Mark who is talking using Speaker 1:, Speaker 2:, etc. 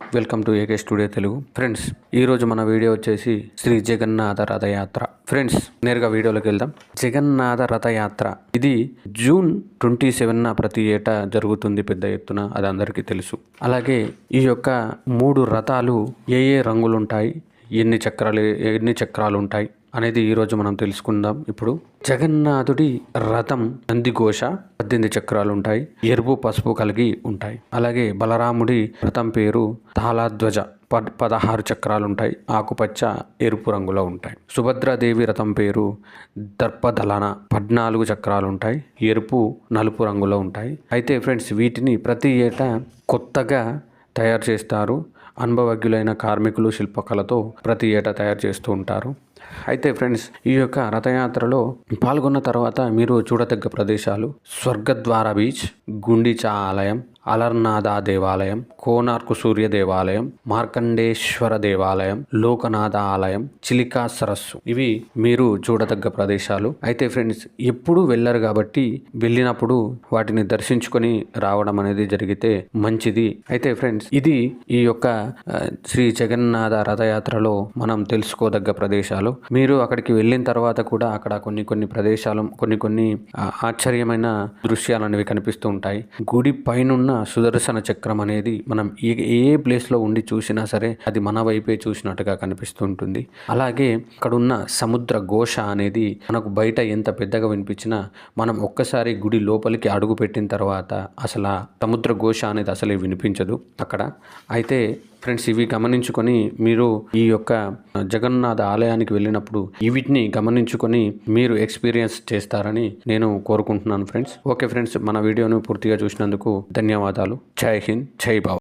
Speaker 1: Welcome to A K studio Telugu. Friends ఈరోజు మన video వచ్చేసి శ్రీ జగన్నాథ రథయాత్ర. ఫ్రెండ్స్ నేరుగా వీడియోలోకి వెళ్దాం. జగన్నాథ రథయాత్ర. ఇది జూన్ ట్వంటీ సెవెన్న ప్రతి ఏటా జరుగుతుంది పెద్ద ఎత్తున అది అందరికీ తెలుసు. అలాగే ఈ యొక్క మూడు రథాలు ఏ ఏ రంగులుంటాయి? ఎన్ని చక్రాలు ఎన్ని చక్రాలు ఉంటాయి అనేది ఈరోజు మనం తెలుసుకుందాం. ఇప్పుడు జగన్నాథుడి రథం నందిఘోష పద్దెనిమిది చక్రాలు ఉంటాయి ఎరుపు పసుపు కలిగి ఉంటాయి. అలాగే బలరాముడి రథం పేరు తాళధ్వజ పద్ పదహారు చక్రాలు ఉంటాయి ఆకుపచ్చ ఎరుపు రంగులో ఉంటాయి. సుభద్రాదేవి రథం పేరు దర్పదలన పద్నాలుగు చక్రాలు ఉంటాయి ఎరుపు నలుపు రంగులో ఉంటాయి. అయితే ఫ్రెండ్స్ వీటిని ప్రతి ఏటా కొత్తగా తయారు చేస్తారు. అనుభవజ్ఞులైన కార్మికులు శిల్పకళతో ప్రతి ఏటా తయారు చేస్తూ ఉంటారు. అయితే ఫ్రెండ్స్ ఈ యొక్క రథయాత్రలో పాల్గొన్న తర్వాత మీరు చూడదగ్గ ప్రదేశాలు స్వర్గద్వార బీచ్ గుండిచా ఆలయం అలర్నాథ దేవాలయం కోనార్కు సూర్య దేవాలయం మార్కండేశ్వర దేవాలయం లోకనాథ ఆలయం చిలికా సరస్సు. ఇవి మీరు చూడదగ్గ ప్రదేశాలు. అయితే ఫ్రెండ్స్ ఎప్పుడు వెళ్ళరు కాబట్టి వెళ్ళినప్పుడు వాటిని దర్శించుకొని రావడం అనేది జరిగితే మంచిది. అయితే ఫ్రెండ్స్ ఇది ఈ యొక్క శ్రీ జగన్నాథ రథయాత్రలో మనం తెలుసుకోదగ్గ ప్రదేశాలు. మీరు అక్కడికి వెళ్ళిన తర్వాత కూడా అక్కడ కొన్ని కొన్ని ప్రదేశాలు కొన్ని కొన్ని ఆశ్చర్యమైన దృశ్యాలు అనేవి కనిపిస్తూ ఉంటాయి. గుడి పైనున్న సుదర్శన చక్రం అనేది మనం ఏ ఏ ప్లేస్లో ఉండి చూసినా సరే అది మన వైపే చూసినట్టుగా కనిపిస్తూ ఉంటుంది. అలాగే అక్కడున్న సముద్ర ఘోష అనేది మనకు బయట ఎంత పెద్దగా వినిపించినా మనం ఒక్కసారి గుడి లోపలికి అడుగు పెట్టిన తర్వాత అసలు సముద్ర ఘోష అనేది అసలే వినిపించదు అక్కడ. అయితే ఫ్రెండ్స్ ఇవి గమనించుకొని మీరు ఈ యొక్క జగన్నాథ ఆలయానికి వెళ్ళినప్పుడు వీటిని గమనించుకొని మీరు ఎక్స్పీరియన్స్ చేస్తారని నేను కోరుకుంటున్నాను ఫ్రెండ్స్. ఓకే ఫ్రెండ్స్ మన వీడియోను పూర్తిగా చూసినందుకు ధన్యవాదాలు. జై హింద్ జై బాబా